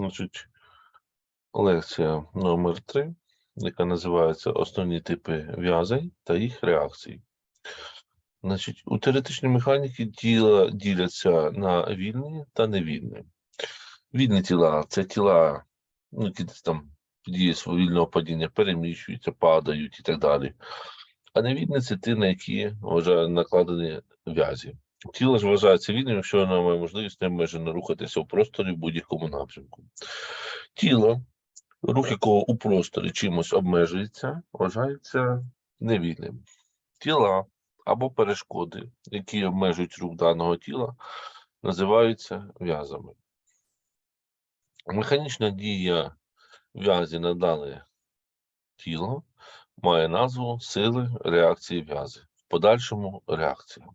Значить, лекція номер 3, яка називається Основні типи в'язень та їх реакцій. Значить, у теоретичній механіці тіла діляться на вільні та невільні. Вільні тіла це тіла, ну, які там дією вільного падіння переміщуються, падають і так далі. А невільні це ті, на які вже накладені в'язі. Тіло ж вважається вільним, якщо воно має можливість необмежено рухатися у просторі в будь-якому напрямку. Тіло, рух якого у просторі чимось обмежується, вважається невільним. Тіла або перешкоди, які обмежують рух даного тіла, називаються в'язами. Механічна дія в'язі на дане тіло має назву сили реакції в'язи. В подальшому реакція.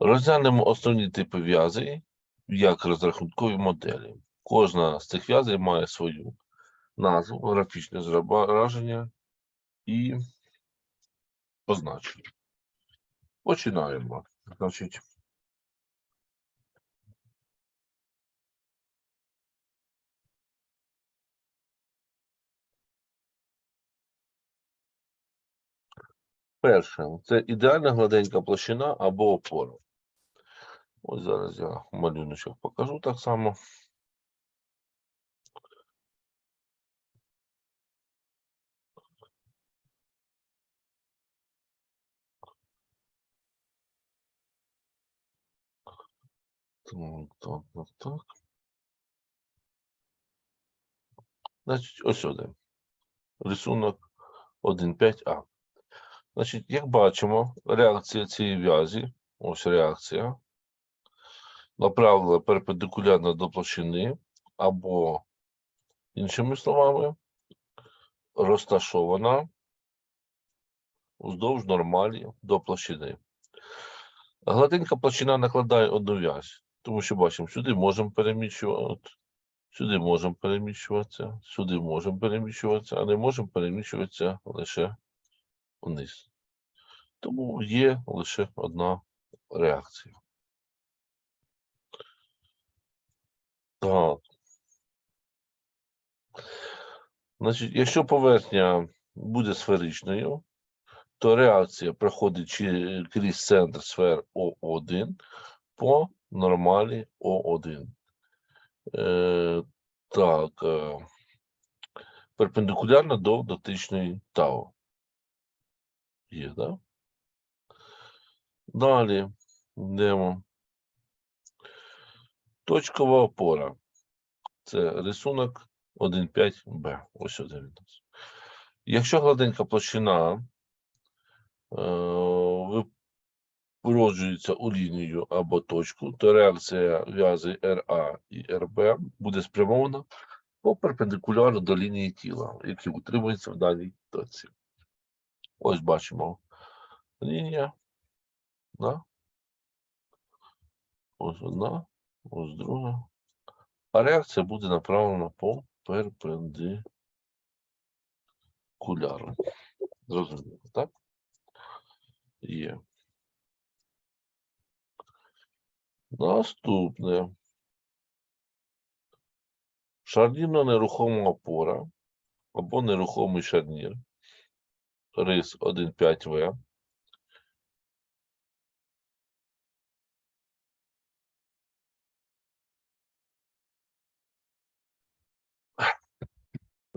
Розглянемо основні типи в'язей як розрахункові моделі. Кожна з цих в'язей має свою назву, графічне зображення і позначення. Починаємо. Значить, перше це ідеальна гладенька площина або опора. Ось зараз я малюночок покажу так само. Так, так, так, так. Значить, ось сюди. Рисунок 1.5а. Значить, як бачимо, реакція цієї в'язі, ось реакція, направлена перпендикулярно до площини, або, іншими словами, розташована вздовж нормалі до площини. Гладенька площина накладає одну в'язь, тому що бачимо, сюди можемо переміщувати, сюди можемо переміщуватися, сюди можемо переміщуватися, а не можемо переміщуватися лише вниз. Тому є лише одна реакція. Так. Значить, якщо поверхня буде сферичною, то реакція проходить крізь центр сфер О1 по нормалі О1. Е, так, е, перпендикулярно до дотичної тау. Є, да? Далі йдемо. Точкова опора. Це рисунок 1.5b. Ось один від нас. Якщо гладенька площина е, вироджується у лінію або точку, то реакція в'язи RA і RB буде спрямована по перпендикулярно до лінії тіла, які утримуються в даній точці. Ось бачимо лінія. Ось одна, ось друга. А реакція буде направлена по перпендикуляру. Зрозуміло, так? Є. Наступне. Шарнірно нерухома опора або нерухомий шарнір. Рис 1,5В.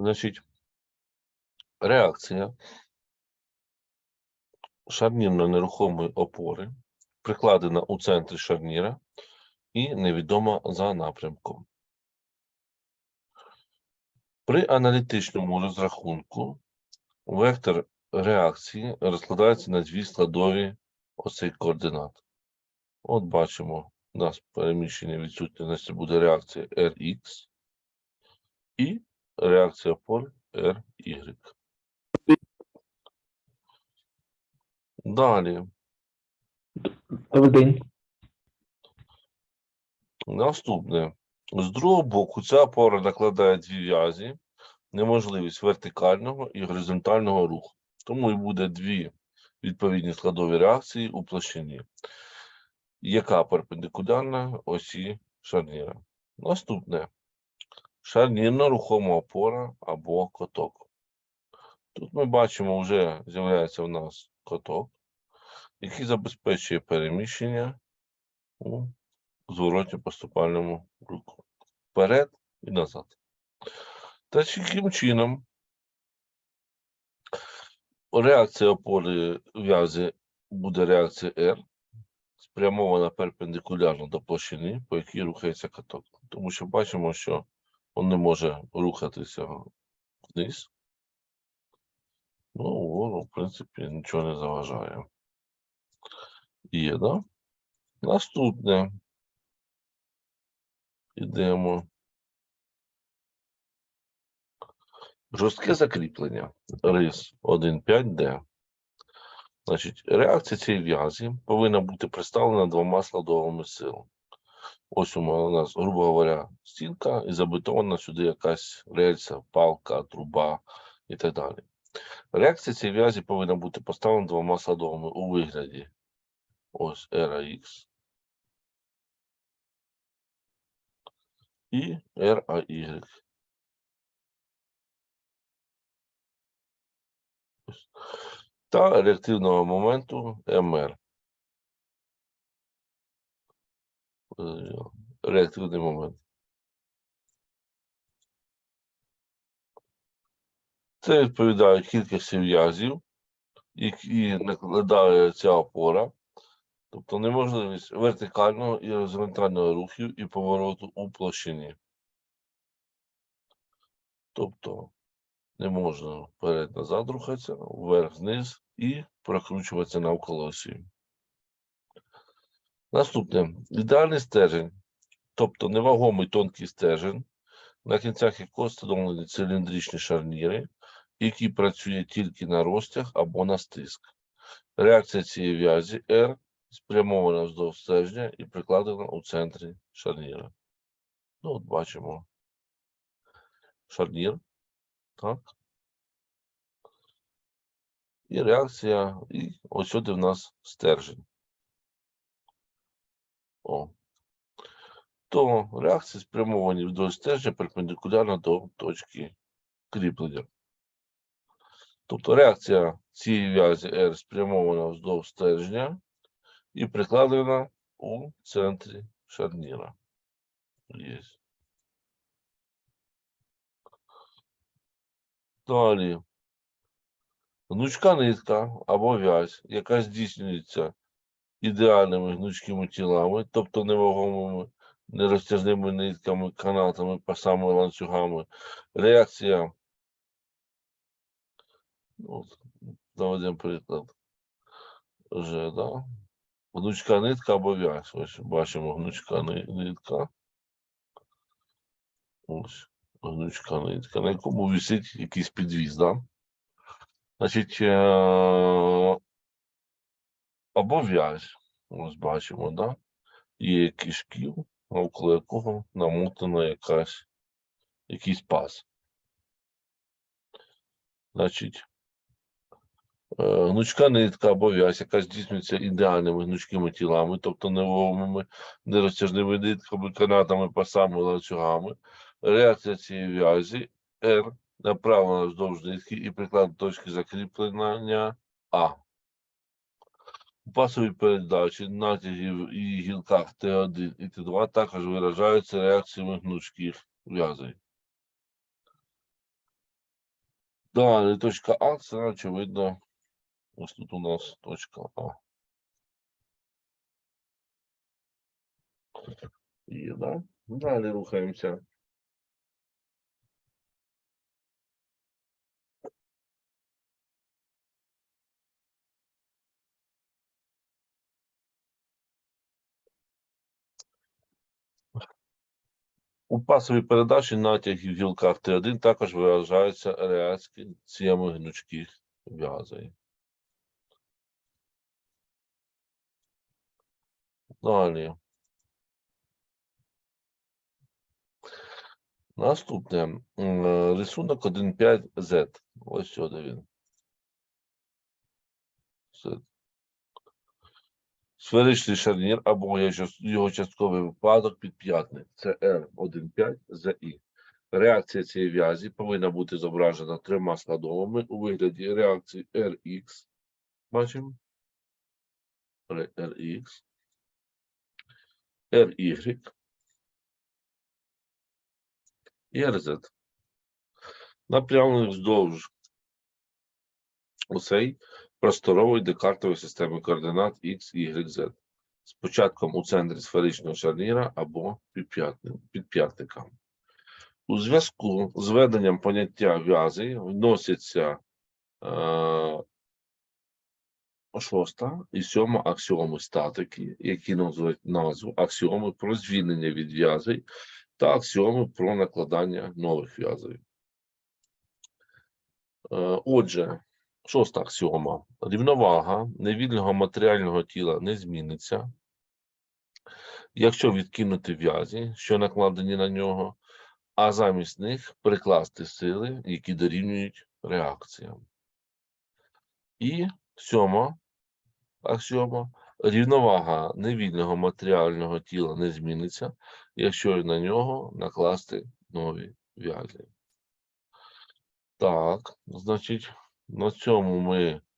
Значить, реакція шарнірно-нерухомої опори прикладена у центрі шарніра і невідома за напрямком. При аналітичному розрахунку вектор реакції розкладається на дві складові оцей координат. От бачимо, у нас переміщення відсутності буде реакція Rx і реакція опор RY. Далі. Добрий день. Наступне. З другого боку, ця опора накладає дві в'язі, неможливість вертикального і горизонтального руху. Тому і буде дві відповідні складові реакції у площині, яка перпендикулярна осі шарніра. Наступне. Шарнірна рухома опора або коток. Тут ми бачимо, вже з'являється в нас коток, який забезпечує переміщення у зворотньо поступальному руху. Вперед і назад. Та яким чином реакція опори в'язі буде реакція R, спрямована перпендикулярно до площини, по якій рухається каток. Тому що бачимо, що він не може рухатися вниз. Ну, вгору, в принципі, нічого не заважає. Є, да? Наступне. Ідемо. Жорстке закріплення. Рис 1,5D. Значить, реакція цієї в'язі повинна бути представлена двома складовими силами. Ось у нас, грубо говоря, стінка і забетована сюди якась рельса, палка, труба і так далі. Реакція цієї в'язі повинна бути поставлена двома складовими у вигляді. Ось RAX і RAY. Та реактивного моменту МР. Реактивний момент. Це відповідає кількості в'язів, які накладає ця опора, тобто неможливість вертикального і горизонтального рухів і повороту у площині. Тобто не можна вперед-назад рухатися, вверх-вниз і прокручуватися навколо осі. Наступне ідеальний стержень, тобто невагомий тонкий стержень, на кінцях якого встановлені циліндричні шарніри, який працює тільки на розтяг або на стиск. Реакція цієї в'язі R спрямована вздовж стержня і прикладена у центрі шарніра. Ну, от бачимо шарнір. Так. І реакція, і ось сюди в нас стержень. О. То реакції спрямовані вздовж стержня перпендикулярно до точки кріплення. Тобто реакція цієї в'язі R спрямована вздовж стержня і прикладена у центрі шарніра. Є. Далі. Гнучка нитка або в'язь, яка здійснюється ідеальними гнучкими тілами, тобто невагомими нерозтяжними нитками, канатами, пасами, ланцюгами. Реакція. Ну, от, наведемо приклад. Вже, да? Гнучка нитка або в'язь. Ось бачимо гнучка нитка. Ось гнучка нитка, на якому висить якийсь підвіз, да? Значить, е, або в'язь, ось бачимо, да? Є кишків, навколо якого намотана якась, якийсь паз. Значить, е, гнучка нитка або в'язь, яка здійснюється ідеальними гнучкими тілами, тобто невагомими нерозтяжними нитками, канатами, пасами, ланцюгами. Реакція цієї в'язі R направлена вздовж нитки і приклад точки закріплення А. У пасовій передачі натягів і гілках Т1 і Т2 також виражаються реакціями гнучких в'язей. Далі точка А, це очевидно. Ось тут у нас точка А. Є, да? Далі рухаємося. У пасовій передачі натягів в гілках Т1 також виражаються реакціями гнучких в'язей. Далі. Наступне. е, Рисунок 1.5Z. Ось сюди він. Це Сферичний шарнір або його частковий випадок підп'ятник. Це R15ZI. реакція цієї в'язі повинна бути зображена трьома складовими у вигляді реакції Rx. Бачимо? Rx. Ry і RZ. Напрямлених вздовж усей просторової декартової системи координат X, Y, Z з початком у центрі сферичного шарніра або підп'ятника. У зв'язку з введенням поняття в'язи вносяться е, шоста і сьома аксіоми статики, які носять назву аксіоми про звільнення від в'язей та аксіоми про накладання нових в'язей. Е, Отже, шоста аксіома. Рівновага невільного матеріального тіла не зміниться, якщо відкинути в'язі, що накладені на нього, а замість них прикласти сили, які дорівнюють реакціям. І сьома аксіома. Рівновага невільного матеріального тіла не зміниться, якщо на нього накласти нові в'язі. Так, значить, на цьому ми